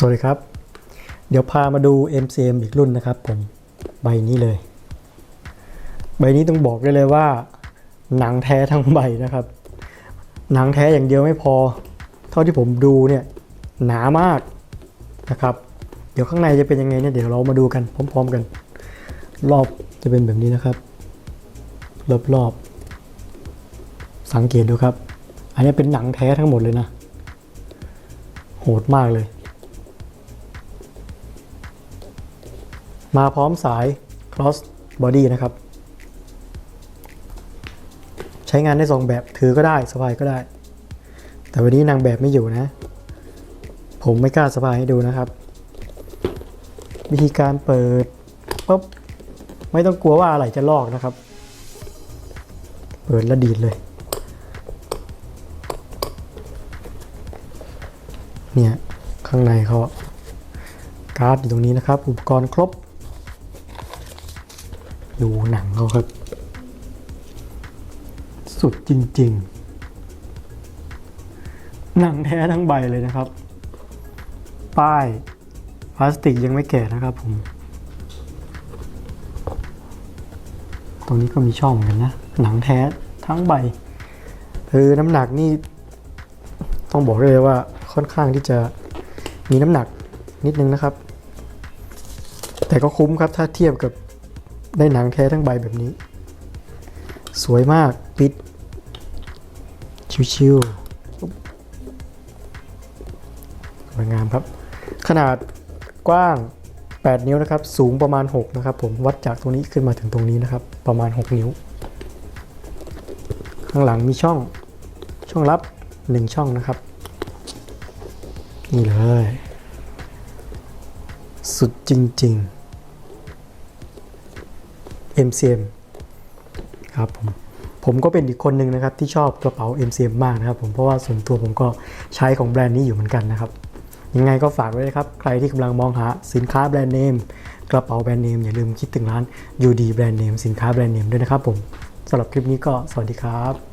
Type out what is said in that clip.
สวัสดีครับ เดี๋ยวพามาดู MCM อีกรุ่นนะครับผมใบนี้เลย ใบนี้ต้องบอกได้เลยว่า หนังแท้ทั้งใบนะครับ หนังแท้อย่างเดียวไม่พอ เท่าที่ผมดูเนี่ยหนามากนะครับ เดี๋ยวข้างในจะเป็นยังไงเนี่ยเดี๋ยวเรามาดูกันพร้อม ๆกัน รอบจะเป็นแบบนี้นะครับ รอบๆสังเกตดูครับ อันนี้เป็นหนังแท้ทั้งหมดเลยนะ โหดมากเลย มาพร้อมสาย cross body นะครับ ใช้งานได้สองแบบถือก็ได้สบายก็ได้ แต่วันนี้นางแบบไม่อยู่นะ ผมไม่กล้าสบายให้ดูนะครับ วิธีการเปิดปุ๊บไม่ต้องกลัวว่าอะไรจะลอกนะครับ เปิดแล้วดีดเลย เนี่ย ข้างในเขาการ์ดอยู่ตรงนี้นะครับ อุปกรณ์ครบ ดูหนังเขาครับ สุดจริง ๆ หนังแท้ทั้งใบเลยนะครับ ป้ายพลาสติกยังไม่แกะนะครับผม ตรงนี้ก็มีช่องเหมือนกันนะ หนังแท้ทั้งใบคือน้ำหนักนี่ต้องบอกเลยว่าค่อนข้างที่จะมีน้ำหนักนิดนึงนะครับ แต่ก็คุ้มครับถ้าเทียบกับ ได้หนังแท้ทั้งใบแบบนี้ สวยมากปิด ชิวๆสวยงามครับ ขนาดกว้าง 8 นิ้วนะครับ สูงประมาณ 6 นะครับ ผมวัดจากตรงนี้ขึ้นมาถึงตรงนี้นะครับ ประมาณ 6 นิ้ว ข้างหลังมีช่องช่องลับ 1 ช่องนะครับ นี่เลย สุดจริง ๆ MCM ครับผมผมก็เป็นอีกคนหนึ่งนะครับที่ชอบกระเป๋า MCM มากนะครับผมเพราะว่าส่วนตัวผมก็ใช้ของแบรนด์นี้อยู่เหมือนกันนะครับ ยังไงก็ฝากไว้นะครับ ใครที่กำลังมองหาสินค้าแบรนด์เนมกระเป๋าแบรนด์เนมอย่าลืมคิดถึงร้าน UD แบรนด์เนมสินค้าแบรนด์เนมด้วยนะครับผมสำหรับคลิปนี้ก็สวัสดีครับ